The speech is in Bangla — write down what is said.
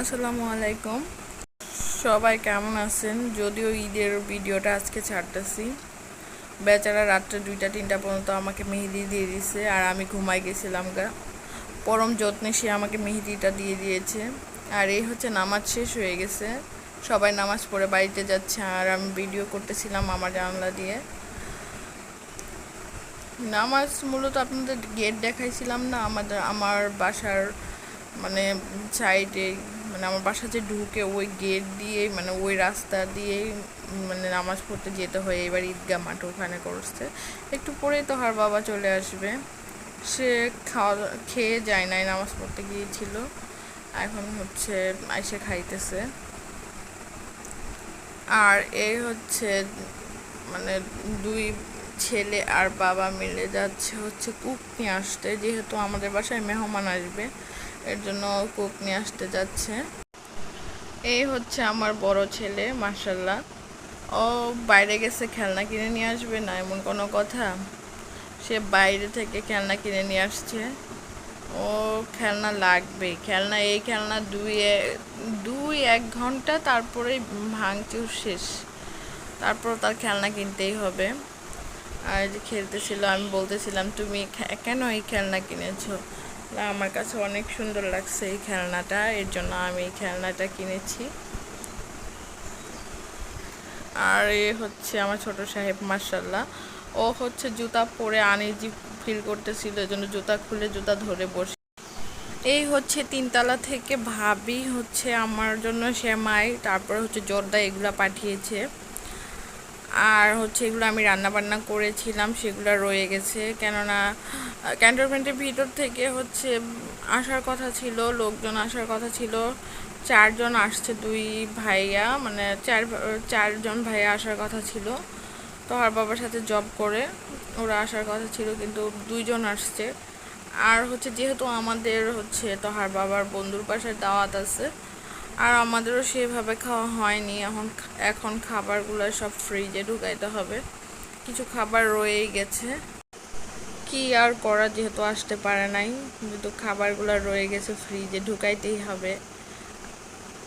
আসসালামু আলাইকুম। সবাই কেমন আছেন? যদিও ঈদের ভিডিওটা আজকে ছাড়তেছি। বেচারা রাত্রে দুইটা, তিনটা পর্যন্ত আমাকে মেহেদি দিয়ে দিছে আর আমি ঘুমাই গেছিলাম গা। পরম যত্নে সে আমাকে মেহেদিটা দিয়ে দিয়েছে। আর এই হচ্ছে নামাজ শেষ হয়ে গেছে। সবাই নামাজ পড়ে বাড়িতে যাচ্ছে আর আমি ভিডিও করতেছিলাম আমার জানলা দিয়ে। নামাজ মূলত আপনাদের গেট দেখাইছিলাম না? আমাদের, আমার বাসার মানে সাইডে মানে আমার বাসা যে ঢুকে ওই গেট দিয়ে মানে ওই রাস্তা দিয়েই মানে নামাজ পড়তে যেতে হয় এবার ঈদগাহ মাঠ ওখানে করছে। একটু পরেই তো হার বাবা চলে আসবে। সে খাওয়া, খেয়ে যায় নাই, নামাজ পড়তে গিয়েছিল। এখন হচ্ছে এসে খাইতেছে। আর এই হচ্ছে মানে দুই ছেলে আর বাবা মিলে যাচ্ছে হচ্ছে কুক নিয়ে আসতে। যেহেতু আমাদের বাসায় মেহমান আসবে এর জন্য কুক নিয়ে আসতে যাচ্ছে। এই হচ্ছে আমার বড় ছেলে মার্শাল্লাহ ও বাইরে গেছে, খেলনা কিনে নিয়ে আসবে না, এমন কোনো কথা? সে বাইরে থেকে খেলনা কিনে নিয়ে আসছে। ও খেলনা লাগবে খেলনা, এই খেলনা দুই দুই এক ঘণ্টা তারপরে ভাঙচুর শেষ। তারপর তার খেলনা কিনতেই হবে। আর যে খেলতেছিল, আমি বলতেছিলাম, তুমি কেন এই খেলনা কিনেছো? আমার কাছে অনেক সুন্দর লাগছে এই খেলনাটা, এর জন্য আমি এই খেলনাটা কিনেছি। আর এ হচ্ছে আমার ছোট সাহেব মার্শাল্লাহ ও হচ্ছে জুতা পরে আনইজি ফিল করতেছিল, এই জন্য জুতা খুলে জুতা ধরে বসে। এই হচ্ছে তিনতলা থেকে ভাবি হচ্ছে আমার জন্য সেমাই, তারপর হচ্ছে জর্দা, এগুলা পাঠিয়েছে। আর হচ্ছে এগুলো আমি রান্না বান্না করেছিলাম, সেগুলো রয়ে গেছে। কেননা, ক্যান্টনমেন্টের ভিতর থেকে হচ্ছে আসার কথা ছিল, লোকজন আসার কথা ছিল। চারজন আসছে, দুই ভাইয়া মানে চার, চারজন ভাইয়া আসার কথা ছিল। তো আর বাবার সাথে জব করে, ওরা আসার কথা ছিল, কিন্তু দুইজন আসছে। আর হচ্ছে যেহেতু আমাদের হচ্ছে তোহার বাবার বন্ধুর পাশে দাওয়াত আছে আর আমাদেরও সেভাবে খাওয়া হয়নি। এখন এখন খাবারগুলো সব ফ্রিজে ঢুকাইতে হবে। কিছু খাবার রয়েই গেছে। কি আর করা যেহেতু আসতে পারে নাই। কিন্তু খাবারগুলো রয়ে গেছে ফ্রিজে ঢুকাইতেই হবে।